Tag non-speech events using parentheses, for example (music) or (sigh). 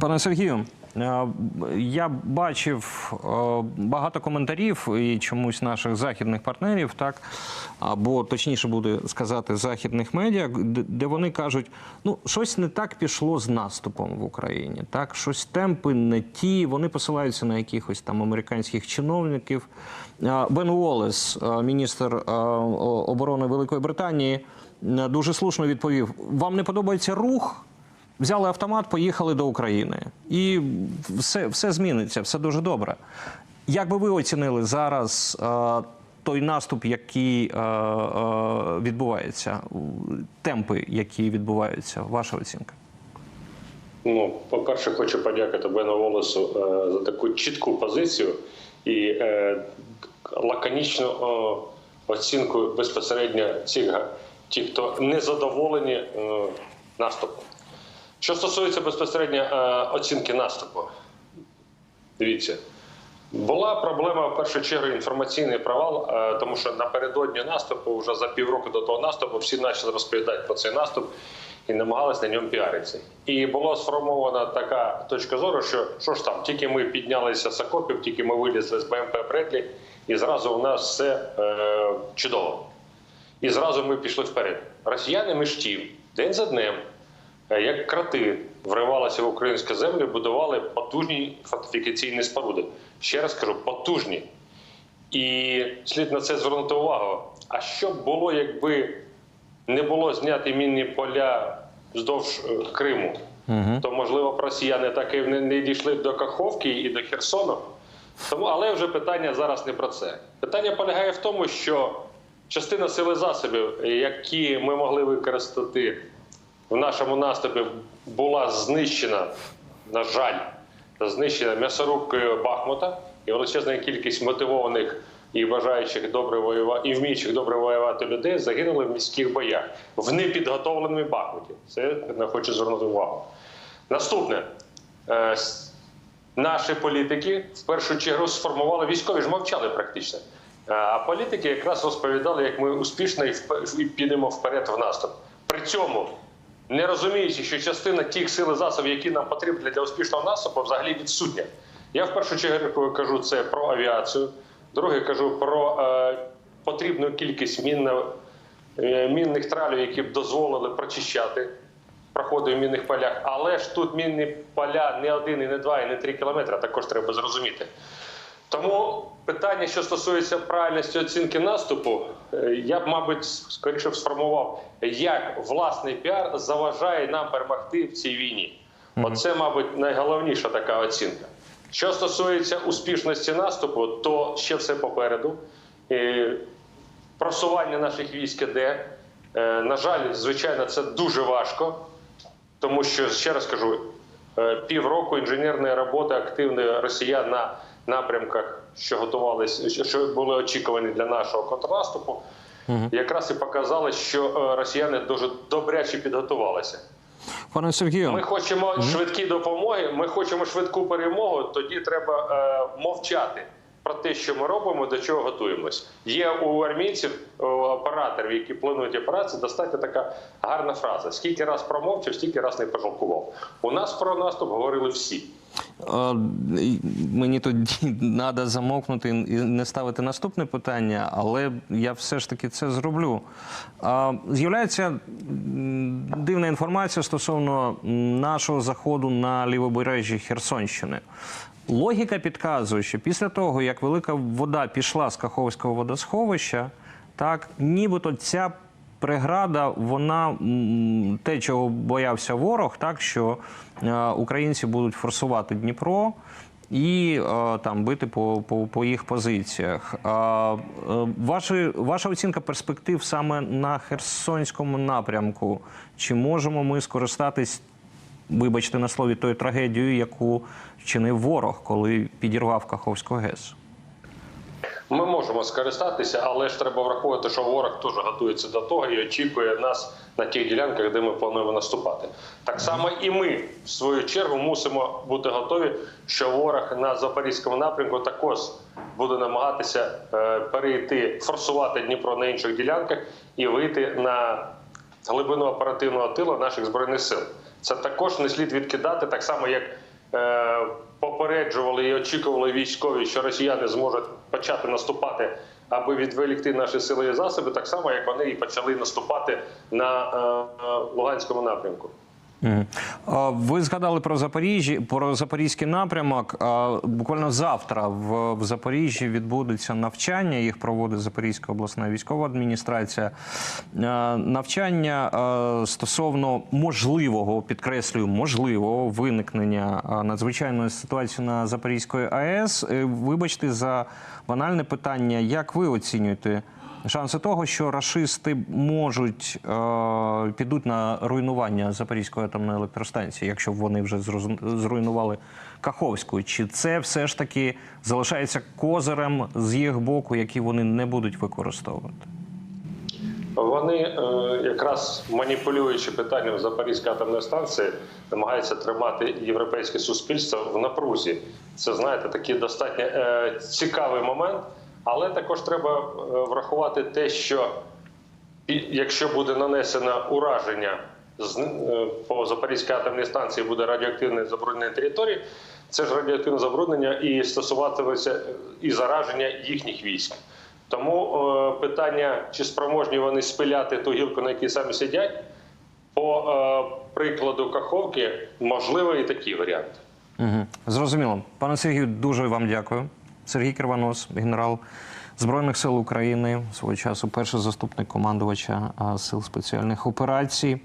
Пане Сергію, е, я бачив е, багато коментарів і чомусь наших західних партнерів, так або точніше буде сказати західних медіа, де- вони кажуть, ну щось не так пішло з наступом в Україні. Так, щось темпи не ті. Вони посилаються на якихось там американських чиновників. Е, Бен Уоллес, міністр оборони Великої Британії, дуже слушно відповів: вам не подобається рух? Взяли автомат, поїхали до України. І все, все зміниться, все дуже добре. Як би ви оцінили зараз е, той наступ, який е, е, відбувається, темпи, які відбуваються? Ваша оцінка? Ну, по-перше, хочу подякувати Бену Волесу е, за таку чітку позицію і е, лаконічну е, оцінку безпосередньо цих ті, хто не задоволені е, наступом. Що стосується безпосередньо е, оцінки наступу, дивіться. Була проблема в першу чергу інформаційний провал, е, тому що напередодні наступу, вже за півроку до того наступу, всі почали розповідати про цей наступ і намагалися на ньому піаритися. І була сформована така точка зору, що що ж там, тільки ми піднялися з окопів, тільки ми вилізли з БМП Бредлі, і зразу у нас все е, чудово. І зразу ми пішли вперед. Росіяни між тим, день за днем, як крати, вривалися в українську землю, будували потужні фортифікаційні споруди. Ще раз кажу, потужні. І слід на це звернути увагу. А що б було, якби не було зняті мінні поля вздовж е, Криму? То можливо б росіяни так і не, не дійшли до Каховки і до Херсону. Тому, але вже питання зараз не про це. Питання полягає в тому, що частина сили засобів, які ми могли використати в нашому наступі, була знищена, на жаль, знищена м'ясорубкою Бахмута і величезна кількість мотивованих і бажаючих добре воювати і вміючих добре воювати людей загинули в міських боях в непідготовленому Бахмуті. Це я хочу звернути увагу. Наступне. Е, Наші політики в першу чергу сформували військові ж мовчали практично. Е, А політики якраз розповідали, як ми успішно і підемо вперед в наступ. При цьому не розуміючи, що частина тих сил і засобів, які нам потрібні для успішного наступу, взагалі відсутня. Я в першу чергу кажу це про авіацію. Друге кажу про е, потрібну кількість мінно, е, мінних тралів, які б дозволили прочищати проходи в мінних полях. Але ж тут мінні поля не один, і не два, і не три кілометри, також треба зрозуміти. Тому питання, що стосується правильності оцінки наступу, е, я б, мабуть, скоріше сформував, як власний піар заважає нам перемогти в цій війні. Оце, мабуть, найголовніша така оцінка. Що стосується успішності наступу, то ще все попереду. Е, Просування наших військ іде. Е, На жаль, звичайно, це дуже важко, тому що ще раз кажу, півроку інженерної роботи активної росіян на напрямках, що готувалися, що- були очікувані для нашого контрнаступу, якраз і показали, що е, росіяни дуже добряче підготувалися. Пане Сергію, Ми хочемо швидкі допомоги, ми хочемо швидку перемогу. Тоді треба е, мовчати про те, що ми робимо, до чого готуємось. Є у армійців у операторів, які планують операції, достатньо така гарна фраза: скільки раз промовчав, стільки раз не пожалкував. У нас про наступ говорили всі. Мені тоді (laughs) треба замовкнути і не ставити наступне питання, але я все ж таки це зроблю. З'являється дивна інформація стосовно нашого заходу на лівобережжі Херсонщини. Логіка підказує, що після того, як велика вода пішла з Каховського водосховища, так нібито ця преграда, вона те, чого боявся ворог, так що е, українці будуть форсувати Дніпро і е, там бити по, по, по їх позиціях. А, е, ваші, ваша оцінка перспектив саме на Херсонському напрямку. Чи можемо ми скористатись, вибачте на слові, тою трагедією, яку вчинив ворог, коли підірвав Каховську ГЕС? Ми можемо скористатися, але ж треба враховувати, що ворог теж готується до того і очікує нас на тих ділянках, де ми плануємо наступати. Так само і ми, в свою чергу, мусимо бути готові, що ворог на запорізькому напрямку також буде намагатися е, перейти, форсувати Дніпро на інших ділянках і вийти на глибину оперативного тилу наших збройних сил. Це також не слід відкидати, так само як е, попереджували і очікували військові, що росіяни зможуть почати наступати, аби відволікти наші сили і засоби, так само як вони і почали наступати на е, е, Луганському напрямку. Ви згадали про Запоріжжя, про запорізький напрямок. Буквально завтра в, в Запоріжжі відбудеться навчання. Їх проводить Запорізька обласна військова адміністрація. Навчання стосовно можливого, підкреслюю, можливого виникнення надзвичайної ситуації на Запорізької АЕС. Е, Вибачте за банальне питання. Як ви оцінюєте? Шанси того, що рашисти можуть е, підуть на руйнування Запорізької атомної електростанції, якщо вони вже зруйнували Каховську, чи це все ж таки залишається козирем з їх боку, який вони не будуть використовувати? Вони е, якраз маніпулюючи питанням Запорізької атомної станції, намагаються тримати європейське суспільство в напрузі. Це знаєте, такий достатньо е, цікавий момент, але також треба е, врахувати те, що якщо буде нанесено ураження е, по Запорізькій атомній станції, буде радіоактивне забруднення території, це ж радіоактивне забруднення і стосуватиметься е, і зараження їхніх військ. Тому питання, чи спроможні вони спиляти ту гілку, на якій самі сидять, по прикладу Каховки, можливо, і такі варіанти. Угу. Зрозуміло. Пане Сергію, дуже вам дякую. Сергій Кривонос, генерал Збройних сил України, свого часу перший заступник командувача сил спеціальних операцій.